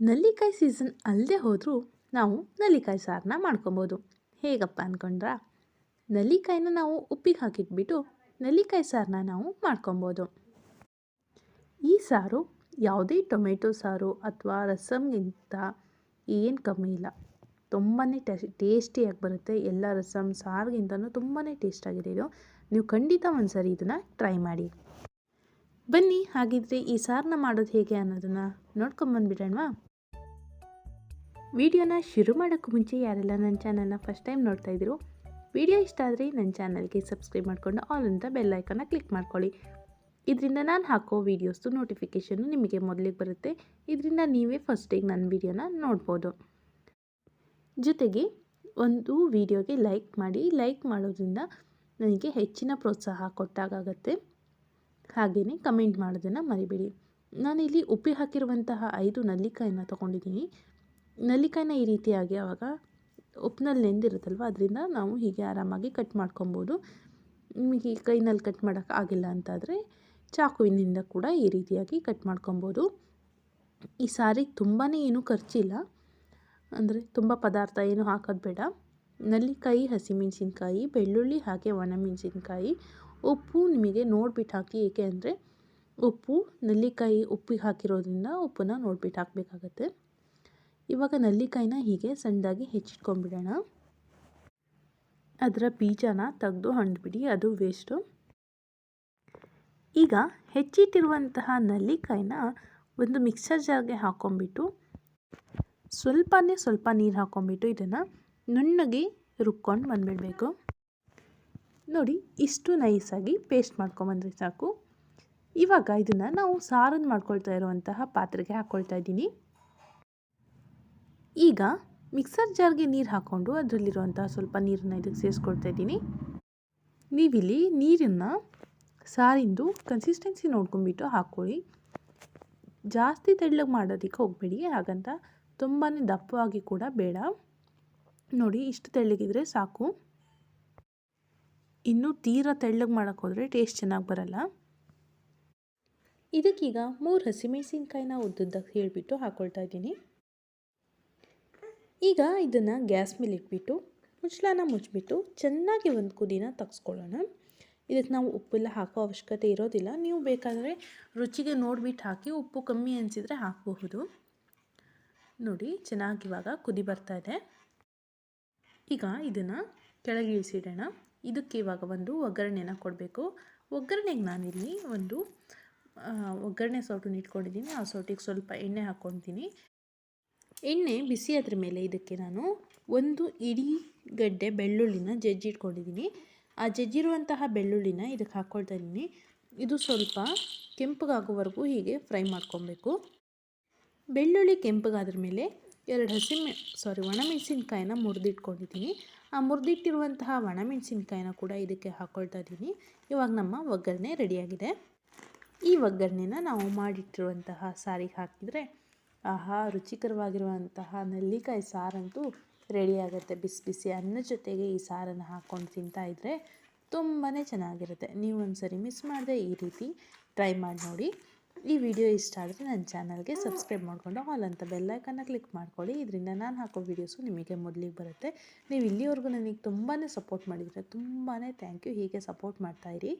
ನಲ್ಲಿಕಾಯಿ season ಅಲ್ಲದೆ ಹೋದರೂ ನಾವು ನಲ್ಲಿಕಾಯಿ ಸಾರನ್ನ ಮಾಡ್ಕೊಬೋದು. ಹೇಗಪ್ಪ ಅಂದ್ಕೊಂಡ್ರಾ ನಲ್ಲಿಕಾಯಿನ ನಾವು ಉಪ್ಪಿಗೆ ಹಾಕಿಟ್ಬಿಟ್ಟು ನಲ್ಲಿಕಾಯಿ ಸಾರನ್ನ ನಾವು ಮಾಡ್ಕೊಬೋದು. ಈ ಸಾರು ಯಾವುದೇ ಟೊಮೆಟೊ ಸಾರು ಅಥವಾ ರಸಮ್ಗಿಂತ ಏನು ಕಮ್ಮಿ ಇಲ್ಲ. ತುಂಬಾ ಟೇಸ್ಟಿಯಾಗಿ ಬರುತ್ತೆ. ಎಲ್ಲ ರಸಮ್ ಸಾರಿಗಿಂತನೂ ತುಂಬಾ ಟೇಸ್ಟಾಗಿದೆ ಇದು. ನೀವು ಖಂಡಿತ ಒಂದು ಸರಿ ಇದನ್ನು ಟ್ರೈ ಮಾಡಿ. ಬನ್ನಿ, ಹಾಗಿದ್ರೆ ಈ ಸಾರನ್ನ ಮಾಡೋದು ಹೇಗೆ ಅನ್ನೋದನ್ನು ನೋಡ್ಕೊಂಬಂದ್ಬಿಡೋಣವಾ ವಿಡಿಯೋನ ಶುರು ಮಾಡೋಕ್ಕೂ ಮುಂಚೆ ಯಾರೆಲ್ಲ ನನ್ನ ಚಾನಲ್ನ ಫಸ್ಟ್ ಟೈಮ್ ನೋಡ್ತಾ ಇದ್ರು, ವಿಡಿಯೋ ಇಷ್ಟ ಆದರೆ ನನ್ನ ಚಾನಲ್ಗೆ ಸಬ್ಸ್ಕ್ರೈಬ್ ಮಾಡಿಕೊಂಡು ಆಲ್ ಅಂತ ಬೆಲ್ ಐಕನ್ನ ಕ್ಲಿಕ್ ಮಾಡ್ಕೊಳ್ಳಿ. ಇದರಿಂದ ನಾನು ಹಾಕೋ ವೀಡಿಯೋಸ್ದು ನೋಟಿಫಿಕೇಷನ್ನು ನಿಮಗೆ ಮೊದಲಿಗೆ ಬರುತ್ತೆ. ಇದರಿಂದ ನೀವೇ ಫಸ್ಟಿಗೆ ನನ್ನ ವಿಡಿಯೋನ ನೋಡ್ಬೋದು. ಜೊತೆಗೆ ಒಂದು ವಿಡಿಯೋಗೆ ಲೈಕ್ ಮಾಡಿ ಲೈಕ್ ಮಾಡೋದ್ರಿಂದ ನನಗೆ ಹೆಚ್ಚಿನ ಪ್ರೋತ್ಸಾಹ ಕೊಟ್ಟಾಗತ್ತೆ ಹಾಗೆಯೇ ಕಮೆಂಟ್ ಮಾಡೋದನ್ನು ಮರಿಬೇಡಿ. ನಾನಿಲ್ಲಿ ಉಪ್ಪಿ ಹಾಕಿರುವಂತಹ ಐದು ನಲ್ಲಿಕಾಯಿನ ತೊಗೊಂಡಿದ್ದೀನಿ. ನಲ್ಲಿಕಾಯಿನ ಈ ರೀತಿಯಾಗಿ ಆವಾಗ ಉಪ್ಪಿನಲ್ಲಿ ನೆಂದಿರುತ್ತಲ್ವ, ಅದರಿಂದ ನಾವು ಹೀಗೆ ಆರಾಮಾಗಿ ಕಟ್ ಮಾಡ್ಕೊಬೋದು. ನಿಮಗೆ ಕೈನಲ್ಲಿ ಕಟ್ ಮಾಡೋಕ್ಕೆ ಆಗಿಲ್ಲ ಅಂತಾದರೆ ಚಾಕುವಿನಿಂದ ಕೂಡ ಈ ರೀತಿಯಾಗಿ ಕಟ್ ಮಾಡ್ಕೊಬೋದು. ಈ ಸಾರಿಗೆ ತುಂಬಾ ಏನೂ ಖರ್ಚಿಲ್ಲ. ಅಂದರೆ ತುಂಬ ಪದಾರ್ಥ ಏನು ಹಾಕೋದು ಬೇಡ. ನಲ್ಲಿಕಾಯಿ, ಹಸಿಮೆಣಸಿನ್ಕಾಯಿ, ಬೆಳ್ಳುಳ್ಳಿ ಹಾಗೆ ಒಣಮೆಣಸಿನ್ಕಾಯಿ. ಉಪ್ಪು ನಿಮಗೆ ನೋಡ್ಬಿಟ್ಟು ಹಾಕಿ, ಏಕೆ ಅಂದರೆ ಉಪ್ಪು, ನಲ್ಲಿಕಾಯಿ ಉಪ್ಪಿಗೆ ಹಾಕಿರೋದ್ರಿಂದ ಉಪ್ಪನ್ನ ನೋಡ್ಬಿಟ್ಟು ಹಾಕಬೇಕಾಗತ್ತೆ. ಇವಾಗ ನಲ್ಲಿಕಾಯಿನ ಹೀಗೆ ಸಣ್ಣದಾಗಿ ಹೆಚ್ಚಿಟ್ಕೊಂಡ್ಬಿಡೋಣ. ಅದರ ಬೀಜನ ತೆಗೆದು ಹಣ್ಬಿಡಿ ಅದು ವೇಸ್ಟು ಈಗ ಹೆಚ್ಚಿಟ್ಟಿರುವಂತಹ ನಲ್ಲಿಕಾಯಿನ ಒಂದು ಮಿಕ್ಸರ್ ಜಾರ್ಗೆ ಹಾಕ್ಕೊಂಬಿಟ್ಟು ಸ್ವಲ್ಪನೇ ಸ್ವಲ್ಪ ನೀರು ಹಾಕ್ಕೊಂಬಿಟ್ಟು ಇದನ್ನು ನುಣ್ಣಗೆ ರುಬ್ಕೊಂಡು ಬಂದುಬಿಡಬೇಕು. ನೋಡಿ, ಇಷ್ಟು ನೈಸಾಗಿ ಪೇಸ್ಟ್ ಮಾಡ್ಕೊಂಬಂದ್ರೆ ಸಾಕು. ಇವಾಗ ಇದನ್ನು ನಾವು ಸಾರನ್ನು ಮಾಡ್ಕೊಳ್ತಾ ಇರುವಂತಹ ಪಾತ್ರೆಗೆ ಹಾಕ್ಕೊಳ್ತಾ ಇದ್ದೀನಿ. ಈಗ ಮಿಕ್ಸರ್ ಜಾರ್ಗೆ ನೀರು ಹಾಕ್ಕೊಂಡು ಅದರಲ್ಲಿರುವಂತಹ ಸ್ವಲ್ಪ ನೀರನ್ನು ಇದಕ್ಕೆ ಸೇರಿಸ್ಕೊಳ್ತಾ ಇದ್ದೀನಿ. ನೀವಿಲ್ಲಿ ನೀರನ್ನು ಸಾರಿಂದು ಕನ್ಸಿಸ್ಟೆನ್ಸಿ ನೋಡ್ಕೊಂಬಿಟ್ಟು ಹಾಕ್ಕೊಳ್ಳಿ. ಜಾಸ್ತಿ ತೆಳ್ಳಗೆ ಮಾಡೋದಕ್ಕೆ ಹೋಗಬೇಡಿ, ಹಾಗಂತ ತುಂಬಾ ದಪ್ಪವಾಗಿ ಕೂಡ ಬೇಡ. ನೋಡಿ, ಇಷ್ಟು ತೆಳ್ಳಗಿದ್ರೆ ಸಾಕು. ಇನ್ನೂ ತೀರಾ ತೆಳ್ಳಗೆ ಮಾಡೋಕ್ಕೋದ್ರೆ ಟೇಸ್ಟ್ ಚೆನ್ನಾಗಿ ಬರಲ್ಲ. ಇದಕ್ಕೀಗ ಮೂರು ಹಸಿಮೆಣಸಿನ್ಕಾಯಿನ ಉದ್ದುದ್ದಕ್ಕೆ ಹೇಳಿಬಿಟ್ಟು ಹಾಕ್ಕೊಳ್ತಾ ಇದ್ದೀನಿ. ಈಗ ಇದನ್ನು ಗ್ಯಾಸ್ ಮೇಲೆ ಇಟ್ಬಿಟ್ಟು, ಮುಚ್ಚಳನ ಮುಚ್ಚಿಬಿಟ್ಟು ಚೆನ್ನಾಗಿ ಒಂದು ಕುದಿನ ತಗ್ಸ್ಕೊಳ್ಳೋಣ. ಇದಕ್ಕೆ ನಾವು ಉಪ್ಪೆಲ್ಲ ಹಾಕೋ ಅವಶ್ಯಕತೆ ಇರೋದಿಲ್ಲ. ನೀವು ಬೇಕಾದರೆ ರುಚಿಗೆ ನೋಡಿಬಿಟ್ಟು ಹಾಕಿ ಉಪ್ಪು ಕಮ್ಮಿ ಅನಿಸಿದರೆ ಹಾಕಬಹುದು. ನೋಡಿ, ಚೆನ್ನಾಗಿ ಇವಾಗ ಕುದಿ ಬರ್ತಾ ಇದೆ. ಈಗ ಇದನ್ನು ಕೆಳಗೆ ಇಳಿಸಿಡೋಣ. ಇದಕ್ಕೆ ಇವಾಗ ಒಂದು ಒಗ್ಗರಣೆನ ಕೊಡಬೇಕು. ಒಗ್ಗರಣೆಗೆ ನಾನಿಲ್ಲಿ ಒಂದು ಒಗ್ಗರಣೆ ಸೌಟನ್ನು ಇಟ್ಕೊಂಡಿದ್ದೀನಿ. ಆ ಸೌಟಿಗೆ ಸ್ವಲ್ಪ ಎಣ್ಣೆ ಹಾಕ್ಕೊತೀನಿ ಎಣ್ಣೆ ಬಿಸಿ ಅದ್ರ ಮೇಲೆ ಇದಕ್ಕೆ ನಾನು ಒಂದು ಇಡೀ ಗಡ್ಡೆ ಬೆಳ್ಳುಳ್ಳಿನ ಜಜ್ಜಿಟ್ಕೊಂಡಿದ್ದೀನಿ. ಆ ಜಜ್ಜಿರುವಂತಹ ಬೆಳ್ಳುಳ್ಳಿನ ಇದಕ್ಕೆ ಹಾಕ್ಕೊಳ್ತಾ ಇದು ಸ್ವಲ್ಪ ಕೆಂಪಗಾಗೋವರೆಗೂ ಹೀಗೆ ಫ್ರೈ ಮಾಡ್ಕೊಬೇಕು. ಬೆಳ್ಳುಳ್ಳಿ ಕೆಂಪಗಾದ್ರ ಮೇಲೆ ಎರಡು ಹಸಿಮೆ ಸಾರಿ ಒಣಮೆಣಸಿನ್ಕಾಯಿನ ಮುರಿದಿಟ್ಕೊಂಡಿದ್ದೀನಿ. ಆ ಮುರಿದಿಟ್ಟಿರುವಂತಹ ಒಣಮೆಣಸಿನ್ಕಾಯಿನ ಕೂಡ ಇದಕ್ಕೆ ಹಾಕ್ಕೊಳ್ತಾ ಇದ್ದೀನಿ. ಇವಾಗ ನಮ್ಮ ಒಗ್ಗರಣೆ ರೆಡಿಯಾಗಿದೆ. ಈ ಒಗ್ಗರಣೆನ ನಾವು ಮಾಡಿಟ್ಟಿರುವಂತಹ ಸಾರಿಗೆ ಹಾಕಿದರೆ ಆಹಾ, ರುಚಿಕರವಾಗಿರುವಂತಹ ನೆಲ್ಲಿಕಾಯಿ ಸಾರಂತೂ ರೆಡಿಯಾಗುತ್ತೆ ಬಿಸಿ ಬಿಸಿ ಅನ್ನ ಜೊತೆಗೆ ಈ ಸಾರನ್ನು ಹಾಕ್ಕೊಂಡು ತಿಂತಾಯಿದ್ರೆ ತುಂಬಾ ಚೆನ್ನಾಗಿರುತ್ತೆ. ನೀವು ಒಂದು ಸರಿ ಮಿಸ್ ಮಾಡದೆ ಈ ರೀತಿ ಟ್ರೈ ಮಾಡಿ ನೋಡಿ. ಈ ವಿಡಿಯೋ ಇಷ್ಟ ಆದರೆ ನನ್ನ ಚಾನಲ್ಗೆ ಸಬ್ಸ್ಕ್ರೈಬ್ ಮಾಡಿಕೊಂಡು ಆಲ್ ಅಂತ ಬೆಲ್ಲೈಕನ್ನ ಕ್ಲಿಕ್ ಮಾಡ್ಕೊಳ್ಳಿ. ಇದರಿಂದ ನಾನು ಹಾಕೋ ವೀಡಿಯೋಸು ನಿಮಗೆ ಮೊದಲಿಗೆ ಬರುತ್ತೆ. ನೀವು ಇಲ್ಲಿವರೆಗೂ ನನಗೆ ತುಂಬಾ ಸಪೋರ್ಟ್ ಮಾಡಿದರೆ ತುಂಬಾ ಥ್ಯಾಂಕ್ ಯು. ಹೀಗೆ ಸಪೋರ್ಟ್ ಮಾಡ್ತಾಯಿರಿ